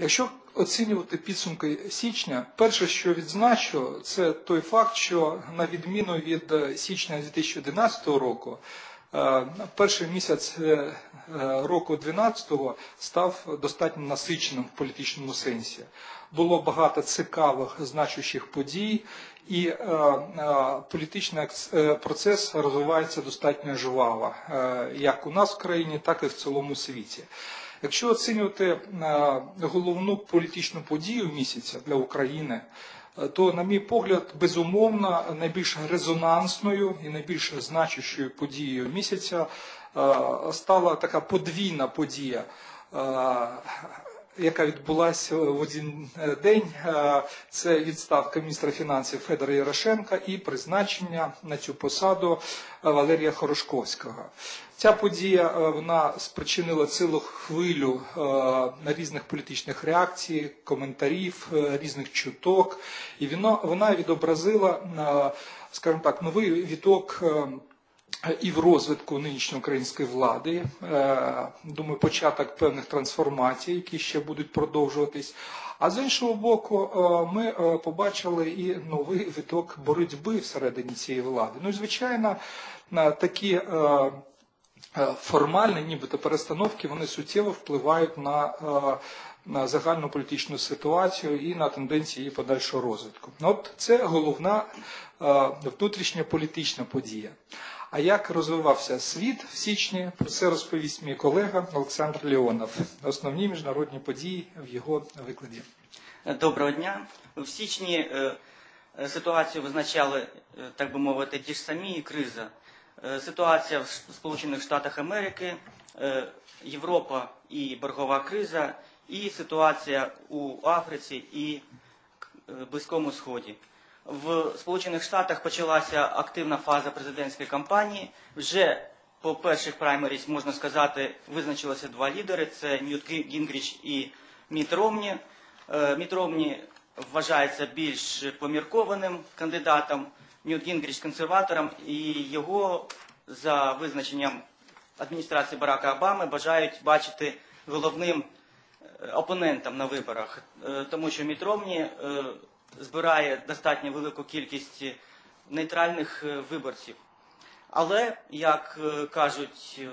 Якщо оцінювати підсумки січня, перше, що відзначу, це той факт, що на відміну від е, січня 2011 року, е, перший місяць е, року 2012 став достатньо насиченим в політичному сенсі. Було багато цікавих значущих подій, і політичний процес розвивається достатньо жваво, як у нас в країні, так і в цілому світі. Якщо оцінювати е, головну політичну подію місяця для України, е, то, на мій погляд, безумовно, найбільш резонансною і найбільш значущою подією місяця е, стала така подвійна подія. Яка відбулася в один е, день, Е, це відставка міністра фінансів Федора Ярошенка і призначення на цю посаду е, Валерія Хорошковського. Ця подія вона спричинила цілу хвилю різних політичних реакцій, коментарів, різних чуток, і вона відобразила, скажімо так, новий віток. І в розвитку нинішньої української влади, Е, думаю, початок певних трансформацій, які ще будуть продовжуватись. А з іншого боку, е, ми е, побачили і новий виток боротьби всередині цієї влади. Ну і звичайно, такі формальні, нібито перестановки, вони суттєво впливають на, на загальну політичну ситуацію і на тенденції її подальшого розвитку. Ну, От це головна внутрішня політична подія. А як розвивався світ в січні, про це розповість мій колега Олександр Леонов. Основні міжнародні події в його викладі. Доброго дня. В січні е, ситуацію визначали, е, так би мовити, ті ж самі криза. Е, Ситуація в Сполучених Штатах Америки, Європа і боргова криза, і ситуація у Африці і Близькому Сході. В Сполучених Штатах почалася активна фаза президентської кампанії. Вже по перших праймеріс, можна сказати, визначилося два лідери: це Ньют Гінгріч і Міт Ромні. Е, Міт Ромні вважається більш поміркованим кандидатом, Ньют Гінгріч консерватором, і його за визначенням адміністрації Барака Обами бажають бачити головним е, опонентом на виборах, Е, тому що Міт Ромні збирає достатньо велику кількість нейтральних е, виборців. Але, як е, кажуть е,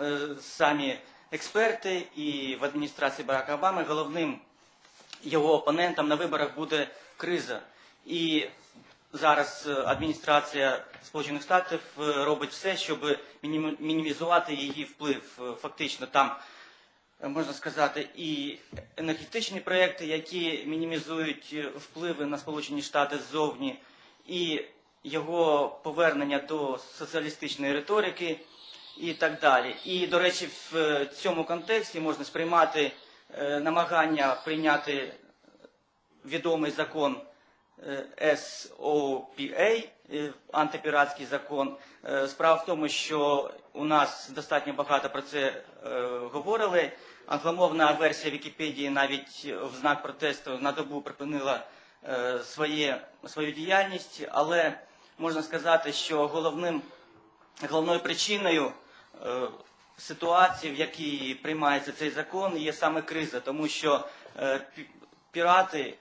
е, самі експерти і в адміністрації Барака Обами, головним його опонентом на виборах буде криза. І зараз е, адміністрація Сполучених Штатів е, робить все, щоб мінімізувати її вплив. Е, Фактично там е, можна сказати, і енергетичні проекти, які мінімізують е, впливи на Сполучені Штати ззовні, і його повернення до соціалістичної риторики і так далі. І, до речі, в е, цьому контексті можна сприймати е, намагання прийняти відомий закон е, SOPA, е, антипіратський закон. Е, Справа в тому, що у нас достатньо багато про це е, говорили. Англомовна версія Вікіпедії навіть в знак протесту на добу припинила е, своє, свою діяльність, але можна сказати, що головним, головною причиною е, ситуації, в якій приймається цей закон, є саме криза, тому що е, пірати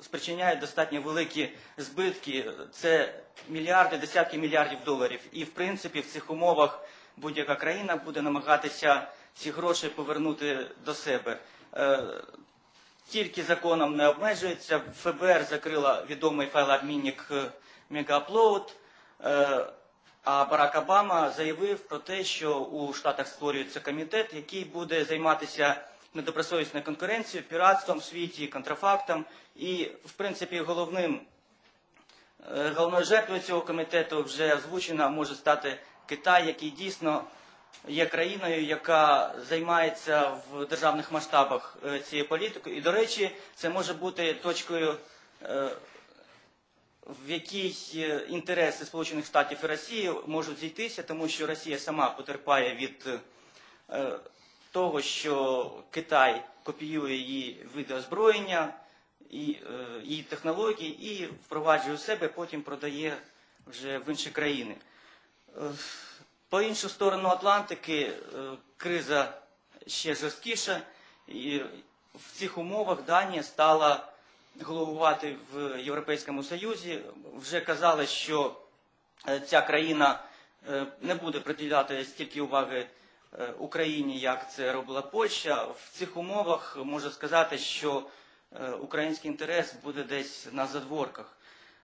спричиняють достатньо великі збитки. Це мільярди, десятки мільярдів доларів. І в принципі в цих умовах будь-яка країна буде намагатися ці гроші повернути до себе. Е, тільки законом не обмежується. ФБР закрила відомий файлообмінник е, Мегааплоуд. Е, А Барак Обама заявив про те, що у Штатах створюється комітет, який буде займатися недобросовісною конкуренцією, піратством в світі, контрафактом. І, в принципі, головним Головною жертвою цього комітету вже озвучена може стати Китай, який дійсно є країною, яка займається в державних масштабах е, цією політикою. І, до речі, це може бути точкою, е, в якій е, інтереси Сполучених Штатів і Росії можуть зійтися, тому що Росія сама потерпає від того, що Китай копіює її види озброєння, її технології і впроваджує у себе, потім продає вже в інші країни. По іншу сторону Атлантики е, криза ще жорсткіша, І в цих умовах Данія стала головувати в Європейському Союзі. Вже казали, що е, ця країна е, не буде приділяти стільки уваги Україні, як це робила Польща. В цих умовах можна сказати, що український інтерес буде десь на задворках.